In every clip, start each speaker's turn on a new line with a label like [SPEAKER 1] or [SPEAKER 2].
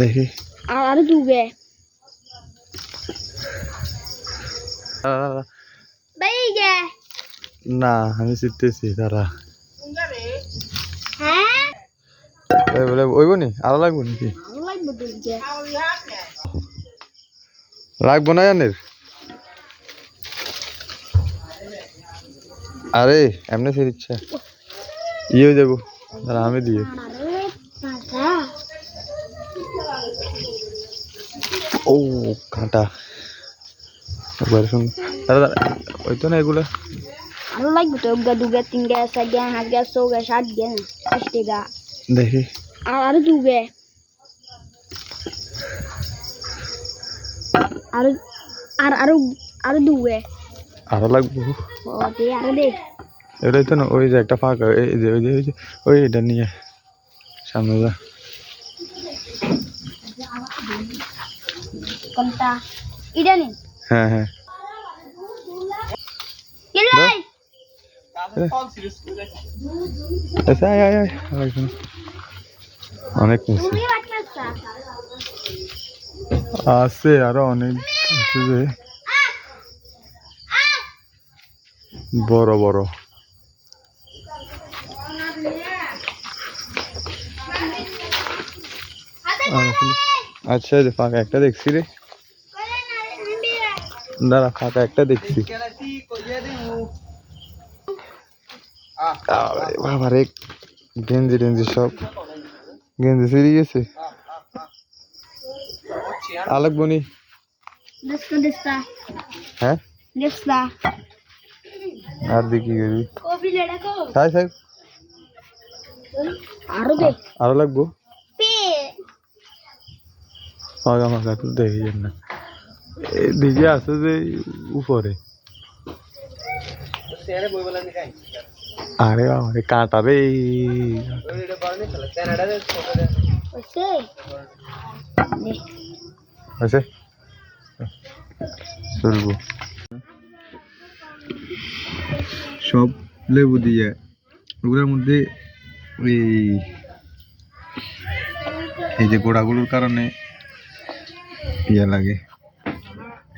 [SPEAKER 1] দেখি।
[SPEAKER 2] আর গে
[SPEAKER 1] না আমি চিনতেছি তারা ওইব নি? আরও লাগবো নাকি?
[SPEAKER 2] লাগবে
[SPEAKER 1] না জানের আরে এমনি ফির ইচ্ছা ইয়ে যাব। আমি দিয়ে
[SPEAKER 2] আরে পাতা
[SPEAKER 1] ও কাঁটা। একবার শুন ওই তো না এগুলো?
[SPEAKER 2] ভালো লাগবে তো গা দুগে তিন গে চার গে হাত গে ছ গে সাত গে আষ্টে গা
[SPEAKER 1] দেখি।
[SPEAKER 2] আর আর দুগে। আর আর আর আর দুগে।
[SPEAKER 1] আরও লাগবো।
[SPEAKER 2] ও দে আর দে।
[SPEAKER 1] এটাই তো না ওই যে একটা ফাঁকা এই যে ওই যে ওই যে ওই এটা নিয়ে সামনে যা।
[SPEAKER 2] কোনটা নি
[SPEAKER 1] হ্যাঁ হ্যাঁ। আচ্ছা। অনেক আছে। আরও অনেক আছে বড় বড়। আচ্ছা এই ফাঁকা একটা দেখছি রে। দাঁড়া ফাঁকা একটা দেখছি। আরে গেঞ্জি টেঞ্জি সব। গেঞ্জি ছিঁড়ে গেছে। আলাক বনি। হ্যাঁ? আর দেখি
[SPEAKER 2] লেডা
[SPEAKER 1] তাই থাক
[SPEAKER 2] আরও
[SPEAKER 1] আরও লাগবো? দেখি না। এদিকে আছে যে উপরে। আরে বাবা রে কাঁটা রে
[SPEAKER 2] ওসে
[SPEAKER 1] আছে চলবো সব লেবু দিয়ে ওগুলোর মধ্যে ওই এই যে গোড়াগুলোর কারণে ইয়ে লাগে।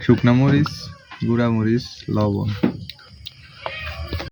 [SPEAKER 1] শুকনা মরিচ গুঁড়া মরিচ লবণ।